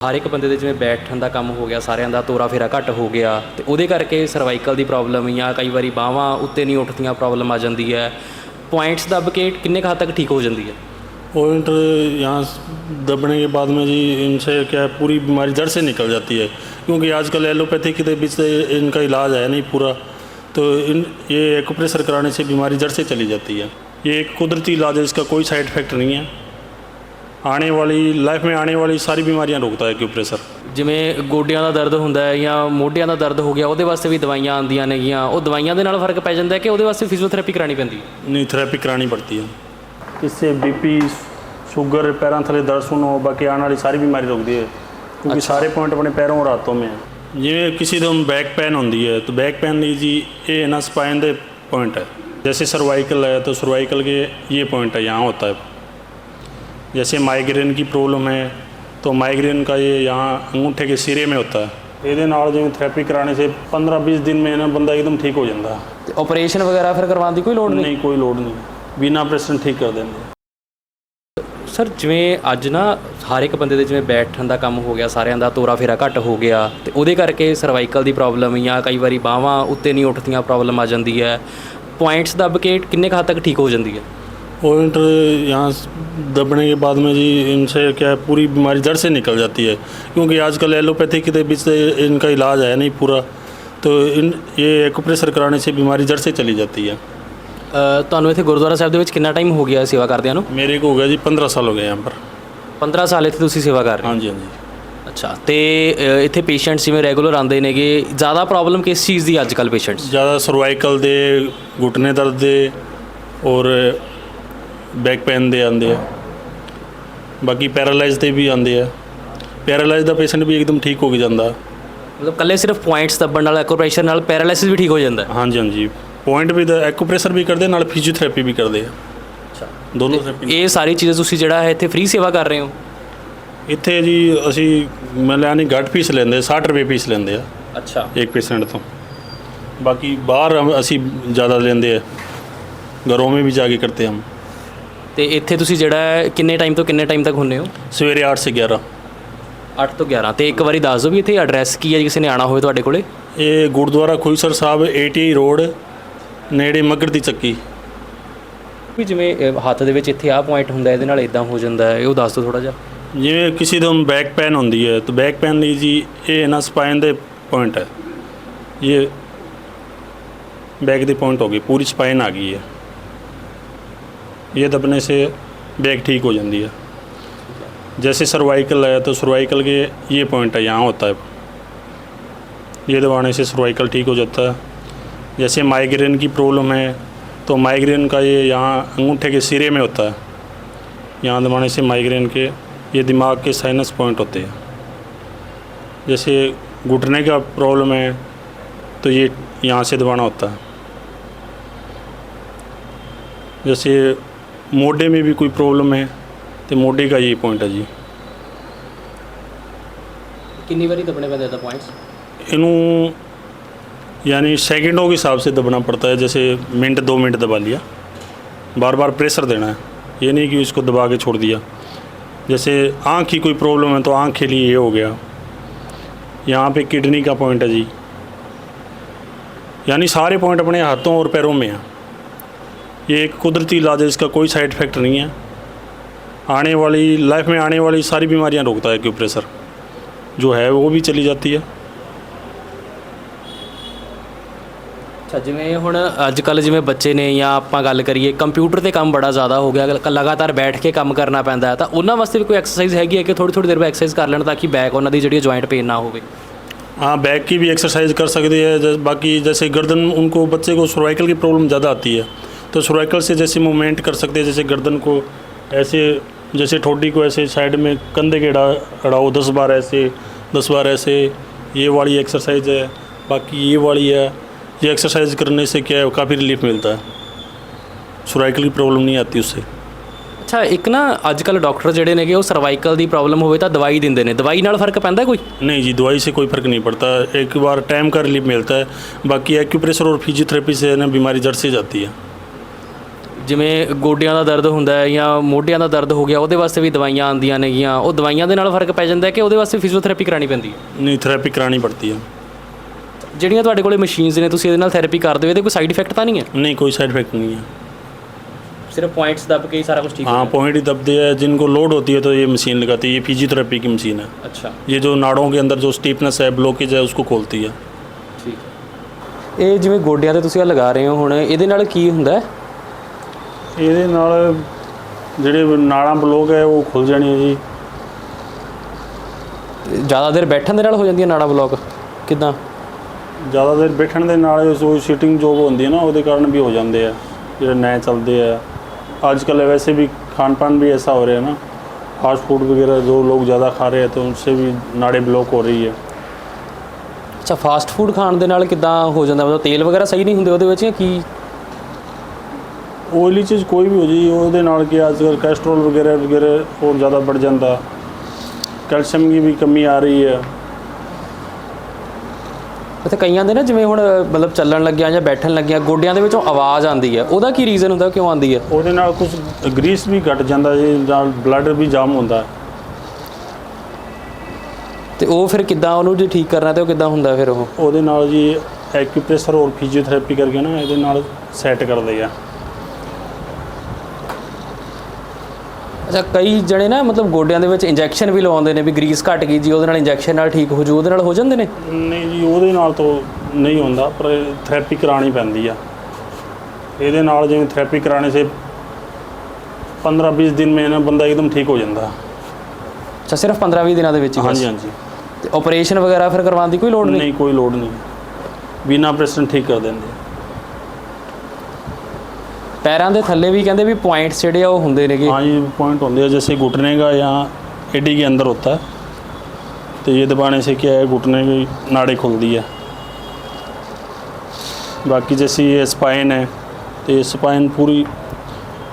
ਹਰ ਇੱਕ ਬੰਦੇ ਦੇ ਜਿਵੇਂ ਬੈਠਣ ਦਾ ਕੰਮ ਹੋ ਗਿਆ ਸਾਰਿਆਂ ਦਾ ਤੋਰਾ ਫੇਰਾ ਘੱਟ ਹੋ ਗਿਆ ਤੇ ਉਹਦੇ ਕਰਕੇ ਸਰਵਾਈਕਲ ਦੀ ਪ੍ਰੋਬਲਮ ਜਾਂ ਕਈ ਵਾਰੀ ਬਾਹਾਂ ਉੱਤੇ ਨਹੀਂ ਉੱਠਦੀਆਂ ਪ੍ਰੋਬਲਮ ਆ ਜਾਂਦੀ ਹੈ ਪੁਆਇੰਟਸ ਦੱਬ ਕੇ ਕਿੰਨੇ ਕੁ ਹੱਦ ਤੱਕ ਠੀਕ ਹੋ ਜਾਂਦੀ ਹੈ पॉइंट यहाँ दबने के बाद में जी इनसे क्या है पूरी बीमारी जड़ से निकल जाती है क्योंकि आजकल एलोपैथी के बीच से इनका इलाज है नहीं पूरा तो इन ये एक्यूप्रेशर कराने से बीमारी जड़ से चली जाती है ये एक कुदरती इलाज है इसका कोई साइड इफेक्ट नहीं है ਆਉਣੇ ਵਾਲੀ ਲਾਈਫ ਮੇਂ ਆਉਣੇ ਵਾਲੀ ਸਾਰੀ ਬਿਮਾਰੀਆਂ ਰੋਕਦਾ ਹੈ ਕਿਉਂ ਪ੍ਰੈਸਰ ਜਿਵੇਂ ਗੋਡਿਆਂ ਦਾ ਦਰਦ ਹੁੰਦਾ ਹੈ ਜਾਂ ਮੋਢਿਆਂ ਦਾ ਦਰਦ ਹੋ ਗਿਆ ਉਹਦੇ ਵਾਸਤੇ ਵੀ ਦਵਾਈਆਂ ਆਉਂਦੀਆਂ ਨੇਗੀਆਂ। ਉਹ ਦਵਾਈਆਂ ਦੇ ਨਾਲ ਫ਼ਰਕ ਪੈ ਜਾਂਦਾ ਹੈ ਕਿ ਉਹਦੇ ਵਾਸਤੇ ਫਿਜ਼ੀਓਥੈਰੇਪੀ ਕਰਾਣੀ ਪੈਂਦੀ ਹੈ? नहीं थेरेपी करानी पड़ती है इससे बीपी ਸ਼ੂਗਰ ਪੈਰਾਂ थले ਦਰਦ सुन ਬਾਕੀ बाकी ਵਾਲੀ ਸਾਰੀ ਬਿਮਾਰੀ ਰੋਕਦੀ ਹੈ। दी है क्योंकि सारे पॉइंट अपने पैरों और ਜਿਵੇਂ ਕਿਸੇ ਦਾ ਬੈਕ ਪੇਨ ਹੁੰਦੀ ਹੈ ਤਾਂ ਬੈਕ ਪੇਨ ਲਈ ਜੀ ਇਹ ਨਾ ਸਪਾਈਨ ਦੇ ਪੁਆਇੰਟ ਹੈ। ਜੈਸੇ ਸਰਵਾਈਕਲ ਹੈ ਤਾਂ ਸਰਵਾਈਕਲ के ਇਹ ਪੁਆਇੰਟ ਹੈ यहाँ होता है जैसे माइग्रेन की प्रॉब्लम है तो माइग्रेन का ये यहाँ अंगूठे के सिरे में होता है ਇਹਦੇ ਨਾਲ ਜਿਵੇਂ ਥੈਰੇਪੀ ਕਰਾਣੇ ਸੇ 15-20 ਦਿਨ में ना ਬੰਦਾ ਇੱਕਦਮ ਠੀਕ ਹੋ ਜਾਂਦਾ ਹੈ ਤੇ ਆਪਰੇਸ਼ਨ ਵਗੈਰਾ ਫਿਰ ਕਰਵਾਉਣ ਦੀ ਕੋਈ ਲੋੜ ਨਹੀਂ ਨਹੀਂ ਕੋਈ ਲੋੜ ਨਹੀਂ ਬਿਨਾ ਆਪਰੇਸ਼ਨ ਠੀਕ ਕਰ ਦਿੰਦੇ ਸਰ ਜਿਵੇਂ ਅੱਜ ਨਾ ਹਰ ਇੱਕ ਬੰਦੇ ਦੇ ਜਿਵੇਂ ਬੈਠਣ ਦਾ ਕੰਮ ਹੋ ਗਿਆ ਸਾਰਿਆਂ ਦਾ ਤੋਰਾ ਫੇਰਾ ਘੱਟ ਹੋ ਗਿਆ ਤੇ ਉਹਦੇ ਕਰਕੇ ਸਰਵਾਈਕਲ ਦੀ ਪ੍ਰੋਬਲਮ ਜਾਂ ਕਈ ਵਾਰੀ ਬਾਹਾਂ ਉੱਤੇ ਨਹੀਂ ਉੱਠਦੀਆਂ ਪ੍ਰੋਬਲਮ ਆ ਜਾਂਦੀ ਹੈ ਪੁਆਇੰਟਸ ਦੱਬ ਕੇ ਕਿੰਨੇ ਕੁ ਹੱਦ ਤੱਕ ਠੀਕ ਹੋ ਜਾਂਦੀ ਹੈ पॉइंट यहाँ दबने के बाद में जी इनसे क्या है पूरी बीमारी जड़ से निकल जाती है क्योंकि आजकल एलोपैथी के बीच से इनका इलाज है नहीं पूरा तो इन ये एक्यूप्रेशर कराने से बीमारी जड़ से चली जाती है ਅ, ਤੁਹਾਨੂੰ ਇੱਥੇ ਗੁਰਦੁਆਰਾ ਸਾਹਿਬ ਦੇ ਵਿੱਚ ਕਿੰਨਾ ਟਾਈਮ ਹੋ ਗਿਆ ਸੇਵਾ ਕਰਦਿਆਂ ਨੂੰ मेरे को हो गया जी पंद्रह साल हो गए यहाँ पर 15 ਸਾਲ ਇੱਥੇ ਤੁਸੀਂ ਸੇਵਾ ਕਰ ਰਹੇ ਹੋ हाँ जी हाँ जी ਅੱਛਾ ਤੇ ਅ, ਇੱਥੇ ਪੇਸ਼ੈਂਟਸ ਜਿਵੇਂ ਰੈਗੂਲਰ ਆਉਂਦੇ ਨੇਗੇ ਜ਼ਿਆਦਾ ਪ੍ਰੋਬਲਮ ਕਿਸ ਚੀਜ਼ ਦੀ ਅੱਜ ਕੱਲ ਪੇਸ਼ੈਂਟਸ ज़्यादा सर्वाइकल दे घुटने दर्द दे और बैक पेन दे आंदे है बाकी पैरालाइज दे भी आंदे है पैरालाइज ਦਾ ਪੇਸ਼ੈਂਟ ਵੀ ਇੱਕਦਮ ਠੀਕ ਹੋ ਕੇ ਜਾਂਦਾ ਮਤਲਬ ਕੱਲੇ ਸਿਰਫ ਪੁਆਇੰਟਸ ਦੱਬਣ ਨਾਲ ਐਕੂਪ੍ਰੈਸ਼ਰ ਨਾਲ ਪੈਰਾਲਿਸਿਸ ਵੀ ਠੀਕ ਹੋ ਜਾਂਦਾ ਹੈ ਹਾਂਜੀ ਹਾਂਜੀ ਪੁਆਇੰਟ ਵੀ ਦਾ ਐਕੂਪ੍ਰੈਸ਼ਰ ਵੀ ਕਰਦੇ ਨਾਲ ਫਿਜ਼ੀਓਥੈਰੇਪੀ ਵੀ ਕਰਦੇ ਆ ਅੱਛਾ ਦੋਨੋਂ ਥੈਰੇਪੀ ਇਹ ਸਾਰੀ ਚੀਜ਼ਾਂ ਤੁਸੀਂ ਜਿਹੜਾ ਹੈ ਇੱਥੇ ਫ੍ਰੀ ਸੇਵਾ ਕਰ ਰਹੇ ਹੋ ਇੱਥੇ ਜੀ ਅਸੀਂ ਮੈਂ ਲਿਆ ਨਹੀਂ ਘੱਟ ਫੀਸ ਲੈਂਦੇ 60 ਰੁਪਏ ਫੀਸ ਲੈਂਦੇ ਆ ਅੱਛਾ ਇੱਕ ਪੇਸ਼ੈਂਟ ਤੋਂ ਬਾਕੀ ਬਾਹਰ ਹਮ- ਅਸੀਂ ਜ਼ਿਆਦਾ ਲੈਂਦੇ ਆ ਘਰੋਂ में भी जाके करते हम ਤੇ ਇੱਥੇ ਤੁਸੀਂ ਜਿਹੜਾ ਹੈ, ਕਿੰਨੇ ਟਾਈਮ ਤੋਂ ਕਿੰਨੇ ਟਾਈਮ ਤੱਕ ਹੁੰਨੇ ਹੋ? ਸਵੇਰੇ 8 ਸੇ 11 8 ਤੋਂ 11 ਤੇ ਇੱਕ ਵਾਰੀ ਦੱਸ ਦਿਓ ਵੀ ਇੱਥੇ ਐਡਰੈਸ ਕੀ ਹੈ ਜੇ ਕਿਸੇ ਨੇ ਆਣਾ ਹੋਵੇ ਤੁਹਾਡੇ ਕੋਲੇ? ਇਹ ਗੁਰਦੁਆਰਾ ਖੁਈਸਰ ਸਾਹਿਬ 88 ਰੋਡ ਨੇੜੇ ਮਗਰ ਦੀ ਚੱਕੀ। ਵੀ ਜਿਵੇਂ ਹੱਥ ਦੇ ਵਿੱਚ ਇੱਥੇ ਆ ਪੁਆਇੰਟ ਹੁੰਦਾ ਇਹਦੇ ਨਾਲ ਇਦਾਂ ਹੋ ਜਾਂਦਾ ਹੈ ਇਹ ਉਹ ਦੱਸ ਦਿਓ ਥੋੜਾ ਜਿਹਾ। ਜਿਵੇਂ ਕਿਸੇ ਦਾ ਬੈਕ ਪੈਨ ਹੁੰਦੀ ਹੈ ਤਾਂ ਬੈਕ ਪੈਨ ਲਈ ਜੀ ਇਹ ਨਾ ਸਪਾਈਨ ਦੇ ਪੁਆਇੰਟ ਹੈ। ਇਹ ਬੈਕ ਦੇ ਪੁਆਇੰਟ ਹੋ ਗਈ ਪੂਰੀ ਸਪਾਈਨ ਆ ਗਈ ਹੈ। ये दबने से बैक ठीक हो जाती है। जैसे सर्वाइकल है तो सर्वाइकल के ये पॉइंट है, यहाँ होता है। ये दबाने से सर्वाइकल ठीक हो जाता है। जैसे माइग्रेन की प्रॉब्लम है तो माइग्रेन का ये यहाँ अंगूठे के सिरे में होता है। यहाँ दबाने से माइग्रेन के ये दिमाग के साइनस पॉइंट होते हैं। जैसे घुटने का प्रॉब्लम है तो ये यहाँ से दबाना होता है। जैसे मोढे में भी कोई प्रॉब्लम है तो मोढे का ये पॉइंट है जी ਕਿੰਨੀ ਵਾਰੀ ਦੱਬਣੇ ਪੈਂਦੇ ਇਹਦਾ ਪੁਆਇੰਟਸ इनू यानी सेकंडों के हिसाब से दबना पड़ता है जैसे मिनट दो मिनट दबा लिया बार बार प्रेशर देना है ये नहीं कि इसको दबा के छोड़ दिया जैसे आँख की कोई प्रॉब्लम है तो आँख के लिए ये हो गया यहाँ पे किडनी का पॉइंट है जी यानी सारे पॉइंट अपने हाथों और पैरों में हैं ये एक कुदरती इलाज है इसका कोई साइड इफेक्ट नहीं है आने वाली लाइफ में आने वाली सारी बीमारियां रोकता है एक्यूप्रेशर जो है वो भी चली जाती है ਅੱਛਾ ਜਿਵੇਂ ਹੁਣ ਅੱਜ ਕੱਲ ਜਿਵੇਂ ਬੱਚੇ ਨੇ ਜਾਂ ਆਪਾਂ ਗੱਲ ਕਰੀਏ ਕੰਪਿਊਟਰ ਤੇ ਕੰਮ ਬੜਾ ਜ਼ਿਆਦਾ ਹੋ ਗਿਆ ਲ- ਲਗਾਤਾਰ ਬੈਠ ਕੇ ਕੰਮ ਕਰਨਾ ਪੈਂਦਾ ਹੈ ਤਾਂ ਉਹਨਾਂ ਵਾਸਤੇ ਵੀ ਕੋਈ ਐਕਸਰਸਾਈਜ਼ ਹੈਗੀ ਹੈ ਕਿ ਥੋੜੀ ਥੋੜੀ ਦੇਰ ਬਾਅਦ ਐਕਸਰਸਾਈਜ਼ ਕਰ ਲੈਣ ਤਾਂ ਕਿ ਬੈਕ ਉਹਨਾਂ ਦੀ ਜਿਹੜੀ ਜੁਆਇੰਟ ਪੇਨ ਨਾ ਹੋਵੇ हाँ बैक की भी एक्सरसाइज कर सकते हैं जैसे बाकी जैसे गर्दन उनको बच्चे को सर्वाइकल की प्रॉब्लम ज़्यादा आती है तो सर्वाइकल से जैसे मूवमेंट कर सकते हैं जैसे गर्दन को ऐसे जैसे ठोडी को ऐसे साइड में कंधे के अड़ा अड़ाओ दस बार ऐसे दस बार ऐसे ये वाली एक्सरसाइज है बाकी ये वाली है ये एक्सरसाइज करने से क्या है काफ़ी रिलीफ मिलता है सर्वाइकल की प्रॉब्लम नहीं आती उससे ਅੱਛਾ ਇੱਕ ਨਾ ਅੱਜ ਕੱਲ ਡਾਕਟਰ ਜਿਹੜੇ ਨੇਗੇ ਉਹ ਸਰਵਾਈਕਲ ਦੀ ਪ੍ਰੋਬਲਮ ਹੋਵੇ ਤਾਂ ਦਵਾਈ ਦਿੰਦੇ ਨੇ ਦਵਾਈ ਨਾਲ ਫਰਕ ਪੈਂਦਾ ਕੋਈ नहीं जी दवाई से कोई फ़र्क नहीं पड़ता एक बार टाइम का रिलीफ मिलता है बाकी एक्यूप्रेशर और फिजियोथेरेपी से है ना बीमारी जड़ से जाती है ਜਿਵੇਂ ਗੋਡਿਆਂ ਦਾ ਦਰਦ ਹੁੰਦਾ ਹੈ ਜਾਂ ਮੋਢਿਆਂ ਦਾ ਦਰਦ ਹੋ ਗਿਆ ਉਹਦੇ ਵਾਸਤੇ ਵੀ ਦਵਾਈਆਂ ਆਉਂਦੀਆਂ ਨੇਗੀਆਂ ਉਹ ਦਵਾਈਆਂ ਦੇ ਨਾਲ ਫਰਕ ਪੈ ਜਾਂਦਾ ਹੈ ਕਿ ਉਹਦੇ ਵਾਸਤੇ ਫਿਜ਼ੀਓਥੈਰੇਪੀ ਕਰਾਣੀ ਪੈਂਦੀ ਹੈ नहीं थेरेपी करानी पड़ती है ਜਿਹੜੀਆਂ ਤੁਹਾਡੇ ਕੋਲੇ ਮਸ਼ੀਨਸ ਨੇ ਤੁਸੀਂ ਇਹਦੇ ਨਾਲ ਥੈਰੇਪੀ ਕਰਦੇ ਹੋ ਇਹਦੇ ਕੋਈ ਸਾਈਡ ਇਫੈਕਟ ਤਾਂ ਨਹੀਂ ਹੈ नहीं कोई साइड इफेक्ट नहीं है ਸਿਰਫ ਪੁਆਇੰਟਸ ਦੱਬ ਕੇ ਹੀ ਸਾਰਾ ਕੁਝ ਠੀਕ हाँ पॉइंट ही दबते हैं जिनको लोड होती है तो ये मशीन लगाती है ये फिजियोथेरेपी की मशीन है ਅੱਛਾ ये जो नाड़ों के अंदर जो स्टीफनेस है ब्लॉकेज है उसको खोलती है ਠੀਕ ਇਹ ਜਿਵੇਂ ਗੋਡਿਆਂ ਤੇ ਤੁਸੀਂ ਆ ਲਗਾ ਰਹੇ ਹੋ ਹੁਣ ਇਹਦੇ ਨਾਲ ਕੀ ਹੁੰਦਾ ਹੈ ਇਹਦੇ ਨਾਲ ਜਿਹੜੇ ਨਾੜਾਂ ਬਲੋਕ ਹੈ ਉਹ ਖੁੱਲ ਹੈ ਜੀ। ਜ਼ਿਆਦਾ ਦੇਰ ਬੈਠਣ ਦੇ ਨਾਲ ਹੋ ਜਾਂਦੀ ਹੈ ਨਾੜਾ ਬਲੋਕ ਕਿਦਾਂ? ਜ਼ਿਆਦਾ ਦੇਰ ਬੈਠਣ ਦੇ ਨਾਲ ਜੋ ਸੀਟਿੰਗ ਜੋਬ ਹੁੰਦੀ ਹੈ ਨਾ ਉਹਦੇ ਕਾਰਨ ਵੀ ਹੋ ਜਾਂਦੇ ਆ ਜਿਹੜੇ ਨਏ ਚੱਲਦੇ ਆ। ਅੱਜ ਕੱਲ੍ਹ ਵੈਸੇ ਵੀ ਖਾਣ ਪਾਨ ਵੀ ਐਸਾ ਹੋ ਰਿਹਾ ਨਾ ਫਾਸਟ ਫੂਡ ਵਗੈਰਾ ਜੋ ਲੋਕ ਜ਼ਿਆਦਾ ਖਾ ਰਹੇ ਆ ਤੇ ਉਨਸੇ ਵੀ ਨਾੜੇ ਬਲੋਕ ਹੋ ਰਹੀ ਹੈ। ਅੱਛਾ ਫਾਸਟ ਫੂਡ ਖਾਣ ਦੇ ਨਾਲ ਕਿਦਾਂ ਹੋ ਜਾਂਦਾ? ਮਤਲਬ ਤੇਲ ਵਗੈਰਾ ਸਹੀ ਨਹੀਂ ਹੁੰਦੇ ਉਹਦੇ ਵਿੱਚ ਜਾਂ ਕੀ? ਓਇਲੀ ਚੀਜ਼ ਕੋਈ ਵੀ ਹੋ ਜੀ ਉਹਦੇ ਨਾਲ ਕੀ ਅੱਜ ਕੱਲ੍ਹ ਕੋਲੇਸਟ੍ਰੋਲ ਵਗੈਰਾ ਵਗੈਰਾ ਹੋਰ ਜ਼ਿਆਦਾ ਵੱਧ ਜਾਂਦਾ। ਕੈਲਸ਼ੀਅਮ ਦੀ ਵੀ ਕਮੀ ਆ ਰਹੀ ਹੈ। ਅਤੇ ਕਈਆਂ ਦੇ ਨਾ ਜਿਵੇਂ ਹੁਣ ਮਤਲਬ ਚੱਲਣ ਲੱਗਿਆ ਜਾਂ ਬੈਠਣ ਲੱਗਿਆ ਗੋਡਿਆਂ ਦੇ ਵਿੱਚੋਂ ਆਵਾਜ਼ ਆਉਂਦੀ ਹੈ। ਉਹਦਾ ਕੀ ਰੀਜ਼ਨ ਹੁੰਦਾ ਕਿਉਂ ਆਉਂਦੀ ਹੈ? ਉਹਦੇ ਨਾਲ ਕੁਝ ਗਰੀਸ ਵੀ ਘਟ ਜਾਂਦਾ ਜੀ ਨਾਲ ਬਲੱਡ ਵੀ ਜਾਮ ਹੁੰਦਾ। ਤੇ ਉਹ ਫਿਰ ਕਿੱਦਾਂ ਉਹਨੂੰ ਜੇ ਠੀਕ ਕਰਨਾ ਤੇ ਉਹ ਕਿੱਦਾਂ ਹੁੰਦਾ ਫਿਰ ਉਹ? ਉਹਦੇ ਨਾਲ ਜੀ ਐਕਿਊਪ੍ਰੈਸ਼ਰ ਔਰ ਫਿਜ਼ੀਓਥੈਰੇਪੀ ਕਰਕੇ ਨਾ ਇਹਦੇ ਨਾਲ ਸੈੱਟ ਕਰਦੇ ਆ। ਅੱਛਾ ਕਈ ਜਣੇ ਨਾ ਮਤਲਬ ਗੋਡਿਆਂ ਦੇ ਵਿੱਚ ਇੰਜੈਕਸ਼ਨ ਵੀ ਲਵਾਉਂਦੇ ਨੇ ਵੀ ਗਰੀਸ ਘਟ ਗਈ ਜੀ ਉਹਦੇ ਨਾਲ ਇੰਜੈਕਸ਼ਨ ਨਾਲ ਠੀਕ ਹੋ ਜੂ ਉਹਦੇ ਨਾਲ ਹੋ ਜਾਂਦੇ ਨੇ? ਨਹੀਂ ਜੀ ਉਹਦੇ ਨਾਲ ਤਾਂ ਨਹੀਂ ਹੁੰਦਾ ਪਰ ਥੈਰੇਪੀ ਕਰਾਣੀ ਪੈਂਦੀ ਆ। ਇਹਦੇ ਨਾਲ ਜਿਵੇਂ ਥੈਰੇਪੀ ਕਰਾਣੇ ਸੇ 15-20 ਦਿਨ में ना ਬੰਦਾ ਇੱਕਦਮ ਠੀਕ ਹੋ ਜਾਂਦਾ। ਅੱਛਾ ਸਿਰਫ 15-20 ਦਿਨਾਂ ਦੇ ਵਿੱਚ ਹੀ ਬਸ? ਹਾਂਜੀ। ਹਾਂਜੀ ਤੇ ਆਪਰੇਸ਼ਨ ਵਗੈਰਾ ਫਿਰ ਕਰਵਾਉਣ ਦੀ ਕੋਈ ਲੋੜ ਨਹੀਂ? ਨਹੀਂ ਕੋਈ ਲੋੜ ਨਹੀਂ। ਬਿਨਾ ਆਪਰੇਸ਼ਨ ਠੀਕ ਕਰ ਦਿੰਦੇ। ਪੈਰਾਂ ਦੇ ਥੱਲੇ ਵੀ ਕਹਿੰਦੇ ਵੀ ਪੁਆਇੰਟਸ ਜਿਹੜੇ ਆ ਉਹ ਹੁੰਦੇ ਨੇਗੇ हाँ ये पॉइंट होते हैं जैसे घुटने का यहाँ एडी के अंदर होता है तो ये दबाने से क्या है घुटने की नाड़ी खुलती है बाकी जैसे ये स्पाइन है तो ये स्पाइन पूरी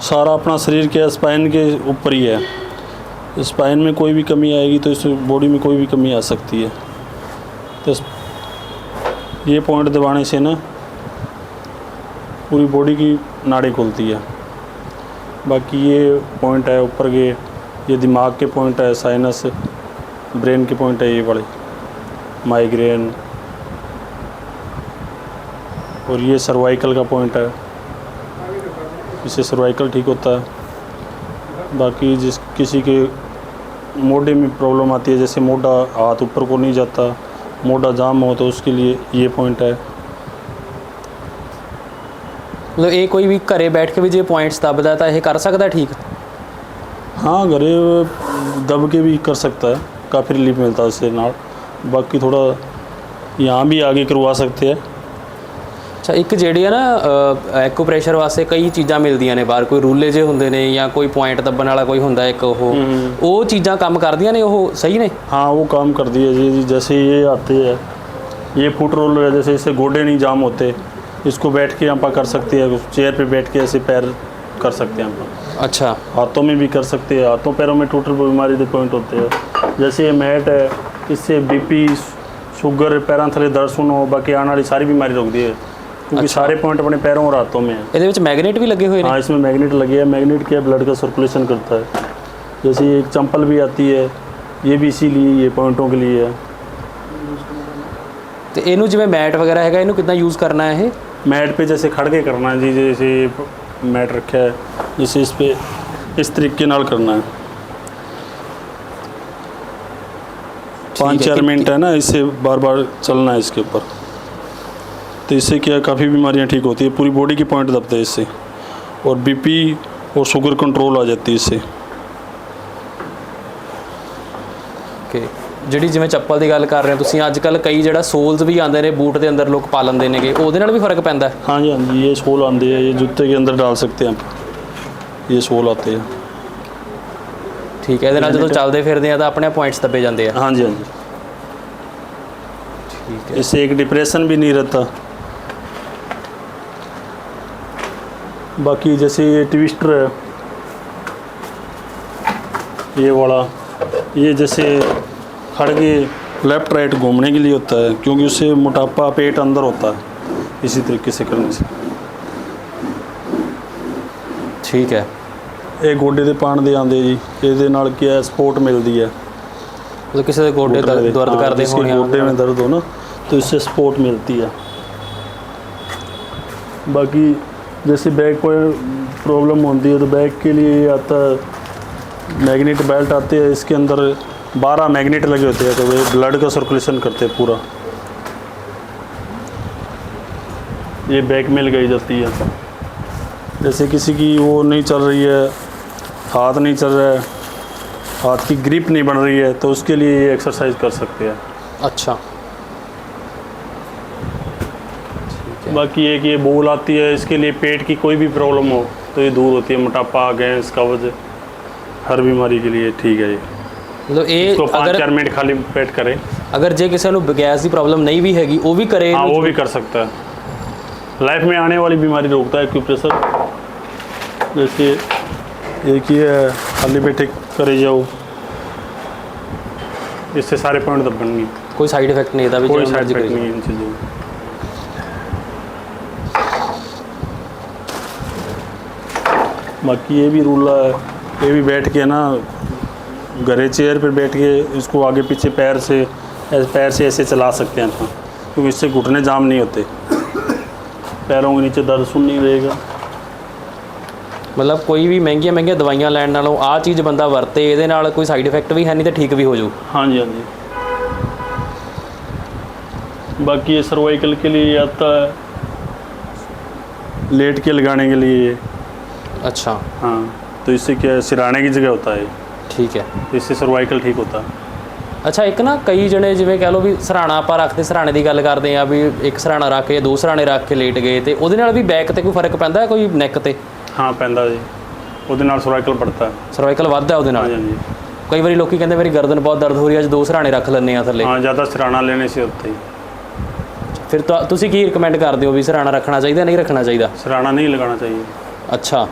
सारा अपना शरीर के स्पाइन के ऊपर ही है स्पाइन में कोई भी कमी आएगी तो इस बॉडी में कोई भी कमी आ सकती है तो इस- ये पॉइंट दबाने से ना पूरी बॉडी की नाड़ी खुलती है। बाकी ये पॉइंट है ऊपर के, ये दिमाग के पॉइंट है साइनस ब्रेन के पॉइंट है ये वाले। माइग्रेन और ये सर्वाइकल का पॉइंट है। इससे सर्वाइकल ठीक होता है। बाकी जिस किसी के मोढे में प्रॉब्लम आती है, जैसे मोढा हाथ ऊपर को नहीं जाता, मोढा जाम हो तो उसके लिए ये पॉइंट है। ਮਤਲਬ ਇਹ ਕੋਈ ਵੀ ਘਰੇ ਬੈਠ ਕੇ ਵੀ ਜੇ ਪੁਆਇੰਟਸ ਦੱਬਦਾ ਤਾਂ ਇਹ ਕਰ ਸਕਦਾ ਠੀਕ हाँ घरे दब के भी कर सकता है काफ़ी रिलीफ मिलता है उससे नाल बाकी थोड़ा यहाँ भी आगे करवा सकते हैं ਅੱਛਾ ਇੱਕ ਜਿਹੜੀ ਹੈ ਨਾ ਐਕੂਪ੍ਰੈਸ਼ਰ ਵਾਸਤੇ ਕਈ ਚੀਜ਼ਾਂ ਮਿਲਦੀਆਂ ਨੇ ਬਾਹਰ ਕੋਈ ਰੂਲੇ ਜੇ ਹੁੰਦੇ ਨੇ ਜਾਂ ਕੋਈ ਪੁਆਇੰਟ ਦੱਬਣ ਵਾਲਾ ਕੋਈ ਹੁੰਦਾ ਇੱਕ ਉਹ ਉਹ ਚੀਜ਼ਾਂ ਕੰਮ ਕਰਦੀਆਂ ਨੇ ਉਹ ਸਹੀ ਨੇ हाँ वो काम कर दिए जी जी जैसे ये आते हैं ये फुट रोल है जैसे इससे गोडे नहीं जाम होते इसको बैठ के आप कर सकते हैं चेयर पे बैठ के ऐसे पैर कर सकते हैं आप ਅੱਛਾ हाथों में भी कर सकते हैं हाथों पैरों में टोटल बीमारी के पॉइंट होते हैं जैसे ये मैट है इससे बीपी शुगर पैरों थले दर्द सुनो बाकी आने वाली सारी बीमारी रोक दी है क्योंकि अच्छा। सारे पॉइंट अपने पैरों और हाथों में है ਇਹਦੇ ਵਿੱਚ ਮੈਗਨੇਟ ਵੀ ਲੱਗੇ ਹੋਏ ਨੇ हाँ इसमें मैग्नेट लगे हैं मैग्नेट क्या ब्लड का सर्कुलेशन करता है जैसे ये एक चंपल भी आती है ये भी इसीलिए ये पॉइंटों के लिए है ਤੇ ਇਹਨੂੰ ਜਿਵੇਂ ਮੈਟ ਵਗੈਰਾ ਹੈਗਾ ਇਹਨੂੰ ਕਿੱਦਾਂ ਯੂਜ਼ ਕਰਨਾ ਹੈ ਇਹ मैट पे जैसे खड़ के करना है जी जैसे मैट रखा है जैसे इस पे इस तरीके नाल करना है। पाँच चार मिनट है ना इससे बार बार चलना है इसके ऊपर। तो इससे क्या काफ़ी बीमारियाँ ठीक होती है पूरी बॉडी के पॉइंट दबते हैं इससे। और बीपी और शुगर कंट्रोल आ जाती है इससे। ਓਕੇ ਜਿਹੜੀ ਜਿਵੇਂ ਚੱਪਲ ਦੀ ਗੱਲ ਕਰ ਰਹੇ ਹੋ ਤੁਸੀਂ ਅੱਜ ਕੱਲ ਕਈ ਜਿਹੜਾ ਸੋਲਸ ਵੀ ਆਉਂਦੇ ਨੇ ਬੂਟ ਦੇ ਅੰਦਰ ਲੋਕ ਪਾ ਲੈਂਦੇ ਨੇਗੇ ਉਹਦੇ ਨਾਲ ਵੀ ਫਰਕ ਪੈਂਦਾ ਹੈ? हाँ जी हाँ जी ये सोल आते हैं ये जूते के अंदर डाल सकते हैं आप ये सोल आते हैं ਠੀਕ ਹੈ ਇਹਦੇ ਨਾਲ ਜਦੋਂ ਚੱਲਦੇ ਫਿਰਦੇ ਆ ਤਾਂ ਆਪਣੇ ਪੁਆਇੰਟਸ ਦੱਬੇ ਜਾਂਦੇ ਆ हाँ जी हाँ जी ਠੀਕ ਹੈ इससे एक डिप्रेशन भी नहीं रहता बाकी जैसे ये ट्विस्टर है ये वाला ये जैसे खड़ के लेफ्ट राइट घूमने के लिए होता है क्योंकि उससे मोटापा पेट अंदर होता है इसी तरीके से करने से ਠੀਕ ਹੈ ਇਹ ਗੋਡੇ ਦੇ ਪਾਣ ਦੇ ਆਉਂਦੇ ਜੀ ਇਹਦੇ ਨਾਲ ਕੀ ਹੈ ਸਪੋਰਟ ਮਿਲਦੀ है ਮਤਲਬ ਕਿਸੇ ਦੇ ਗੋਡੇ घुटने ਦਰਦ में। ਦਰਦ हाँ, ਕਰਦੇ जिसके ਹੋਣੇ गोडे में दर्द हो ना तो इससे सपोर्ट मिलती है बाकी जैसे बैक पर प्रॉब्लम होती है तो बैक के लिए ये आता है मैग्नेट बेल्ट आते हैं इसके अंदर 12 मैग्नेट लगे होते हैं तो वे ब्लड का सर्कुलेशन करते हैं पूरा। ये बैक में लगाई जाती है। जैसे किसी की वो नहीं चल रही है हाथ नहीं चल रहा है हाथ की ग्रिप नहीं बन रही है तो उसके लिए ये एक्सरसाइज कर सकते हैं। ਅੱਛਾ बाकी एक ये बोल आती है इसके लिए पेट की कोई भी प्रॉब्लम हो तो ये दूर होती है मोटापा गैस कब्ज हर बीमारी के लिए ठीक है ये। ਮਤਲਬ ਇਹ इसको पाँच ਅਗਰ चार मिनट खाली पेट करें ਅਗਰ ਜੇ ਕਿਸੇ ਨੂੰ ਗੈਸ ਦੀ ਪ੍ਰੋਬਲਮ ਨਹੀਂ ਵੀ ਹੈਗੀ ਉਹ ਵੀ ਕਰੇ हाँ ਇਹਨੂੰ? वो भी कर सकता है लाइफ में आने वाली बीमारी रोकता है एक्यूप्रेशर जैसे एक ही है खाली पेटे करे जाओ इससे सारे पॉइंट दबन गए ਕੋਈ ਸਾਈਡ ਇਫੈਕਟ ਨਹੀਂ ਇਹਦਾ ਵੀ कोई ਜਿਵੇਂ साइड ਮਰਜ਼ੀ इफेक्ट ਕਰੀ नहीं है इन चीज़ों का। बाकी ये भी रूल है ये भी बैठ के ना घरे चेयर पर बैठ के इसको आगे पीछे पैर से ऐसे पैर से ऐसे चला सकते हैं अपना क्योंकि इससे घुटने जाम नहीं होते पैरों के नीचे दर्द सुन नहीं रहेगा ਮਤਲਬ ਕੋਈ ਵੀ ਮਹਿੰਗੀਆਂ ਮਹਿੰਗੀਆਂ ਦਵਾਈਆਂ ਲੈਣ ਨਾਲੋਂ ਆਹ ਚੀਜ਼ ਬੰਦਾ ਵਰਤੇ ਇਹਦੇ ਨਾਲ ਕੋਈ ਸਾਈਡ ਇਫੈਕਟ ਵੀ ਹੈ ਨਹੀਂ ਤੇ ਠੀਕ ਵੀ ਹੋ ਜਾਊ हाँ जी हाँ जी बाकी ये सर्वाइकल के लिए ये आता है लेट के लगाने के लिए ये ਅੱਛਾ हाँ तो इससे क्या है सिराने की जगह होता है ठीक है इससे सर्वाइकल ठीक होता है ਅੱਛਾ ਇੱਕ ਨਾ ਕਈ ਜਣੇ ਜਿਵੇਂ ਕਹਿ ਲਓ ਵੀ ਸਰਾਣਾ ਆਪਾਂ ਰੱਖਦੇ ਸਰਾਣੇ ਦੀ ਗੱਲ ਕਰਦੇ ਆ ਵੀ ਇੱਕ ਸਰਾਣਾ ਰੱਖ ਕੇ ਦੋ ਸਰਾਣੇ ਰੱਖ ਕੇ ਲੇਟ ਗਏ ਤੇ ਉਹਦੇ ਨਾਲ ਵੀ ਬੈਕ ਤੇ ਕੋਈ ਫ਼ਰਕ ਪੈਂਦਾ ਹੈ ਕੋਈ ਨੈਕ ਤੇ? ਹਾਂ ਪੈਂਦਾ ਜੀ। ਉਹਦੇ ਨਾਲ ਸਰਵਾਈਕਲ ਪੜਤਾ ਸਰਵਾਈਕਲ ਵੱਧਦਾ ਉਹਦੇ ਨਾਲ? ਹਾਂਜੀ ਕਈ ਵਾਰੀ ਲੋਕੀ ਕਹਿੰਦੇ ਮੇਰੀ ਗਰਦਨ ਬਹੁਤ ਦਰਦ ਹੋ ਰਹੀ ਹੈ ਅੱਜ ਦੋ ਸਰਾਣੇ ਰੱਖ ਲੈਣੇ ਆ ਥੱਲੇ। ਹਾਂ ਜ਼ਿਆਦਾ ਸਰਾਣਾ ਲੈਣੇ ਸੀ ਉੱਤੇ ਫਿਰ ਤੁਸੀਂ ਕੀ ਰਿਕਮੈਂਡ ਕਰਦੇ ਹੋ ਵੀ ਸਰਾਣਾ ਰੱਖਣਾ ਚਾਹੀਦਾ ਨਹੀਂ ਰੱਖਣਾ ਚਾਹੀਦਾ? ਸਰਾਣਾ ਨਹੀਂ ਲਗਾਉਣਾ ਚਾਹੀਏ ਅੱਛਾ।